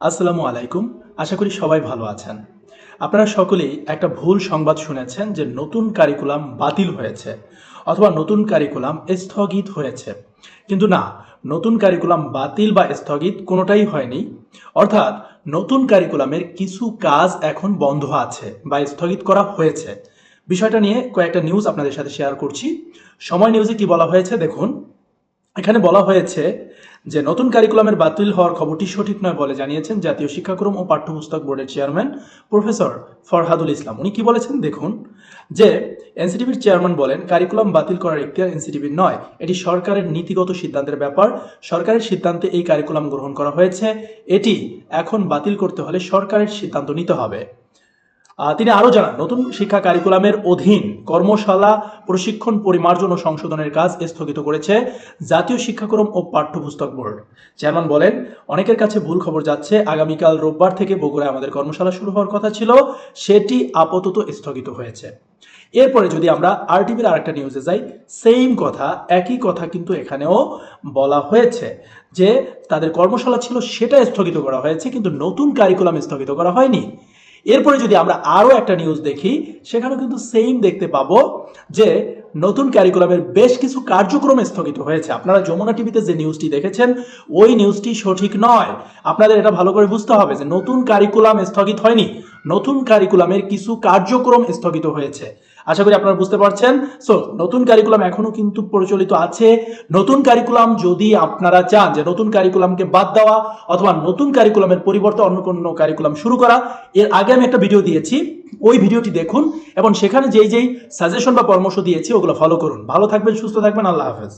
আসসালামু আলাইকুম। আশা করি সবাই ভালো আছেন। আপনারা সকলেই একটা ভুল সংবাদ শুনেছেন যে নতুন কারিকুলাম বাতিল হয়েছে অথবা নতুন কারিকুলাম স্থগিত হয়েছে। কিন্তু না, নতুন কারিকুলাম বাতিল বা স্থগিত কোনোটাই হয়নি। অর্থাৎ নতুন কারিকুলামের কিছু কাজ এখন বন্ধ আছে বা স্থগিত করা হয়েছে। বিষয়টা নিয়ে কয়েকটা নিউজ আপনাদের সাথে শেয়ার করছি। সময় নিউজে কি বলা হয়েছে দেখুন। এখানে বলা হয়েছে যে নতুন কারিকুলামের বাতিল হওয়ার খবরটি সঠিক নয় বলে জানিয়েছেন জাতীয় শিক্ষাক্রম ও পাঠ্যপুস্তক বোর্ডের চেয়ারম্যান প্রফেসর ফরহাদুল ইসলাম। উনি কি বলেছেন? দেখুন, যে এনসিটিভির চেয়ারম্যান বলেন কারিকুলাম বাতিল করার এখতিয়ার এনসিটিভির নয়। এটি সরকারের নীতিগত সিদ্ধান্তের ব্যাপার। সরকারের সিদ্ধান্তে এই কারিকুলাম গ্রহণ করা হয়েছে। এটি এখন বাতিল করতে হলে সরকারের সিদ্ধান্ত নিতে হবে। তিনি আরও জানান, নতুন শিক্ষা কারিকুলামের অধীন কর্মশালা, প্রশিক্ষণ পরিমার্জন ও সংশোধনের কাজ স্থগিত করেছে জাতীয় শিক্ষাক্রম ও পাঠ্যপুস্তক বোর্ড। চেয়ারম্যান বলেন, অনেকের কাছে ভুল খবর যাচ্ছে। আগামীকাল রোববার থেকে বগুড়ায় আমাদের কর্মশালা শুরু হওয়ার কথা ছিল, সেটি আপাতত স্থগিত হয়েছে। এরপরে যদি আমরা আরটিভির আরেকটা নিউজে যাই, সেম কথা, একই কথা কিন্তু এখানেও বলা হয়েছে যে তাদের কর্মশালা ছিল, সেটা স্থগিত করা হয়েছে, কিন্তু নতুন কারিকুলাম স্থগিত করা হয়নি। এরপরে যদি আমরা আরও একটা নিউজ দেখি, সেখানেও কিন্তু সেম দেখতে পাবো যে নতুন ক্যারিকুলামের বেশ কিছু কার্যক্রম স্থগিত হয়েছে। আপনারা যমুনা টিভিতে যে নিউজটি দেখেছেন, ওই নিউজটি সঠিক নয়। আপনাদের এটা ভালো করে বুঝতে হবে যে নতুন কারিকুলাম স্থগিত হয়নি। নতুন কারিকুলামের কিছু কার্যক্রম স্থগিত হয়েছে। আশা করি আপনারা বুঝতে পারছেন। সো নতুন কারিকুলাম এখনও কিন্তু প্রচলিত আছে। নতুন কারিকুলাম যদি আপনারা চান যে নতুন কারিকুলামকে বাদ দেওয়া অথবা নতুন কারিকুলামের পরিবর্তে অন্য কোনো কারিকুলাম শুরু করা, এর আগে আমি একটা ভিডিও দিয়েছি। ওই ভিডিওটি দেখুন এবং সেখানে যেই যেই সাজেশন বা পরামর্শ দিয়েছি, ওগুলো ফলো করুন। ভালো থাকবেন, সুস্থ থাকবেন, আল্লাহ হাফেজ।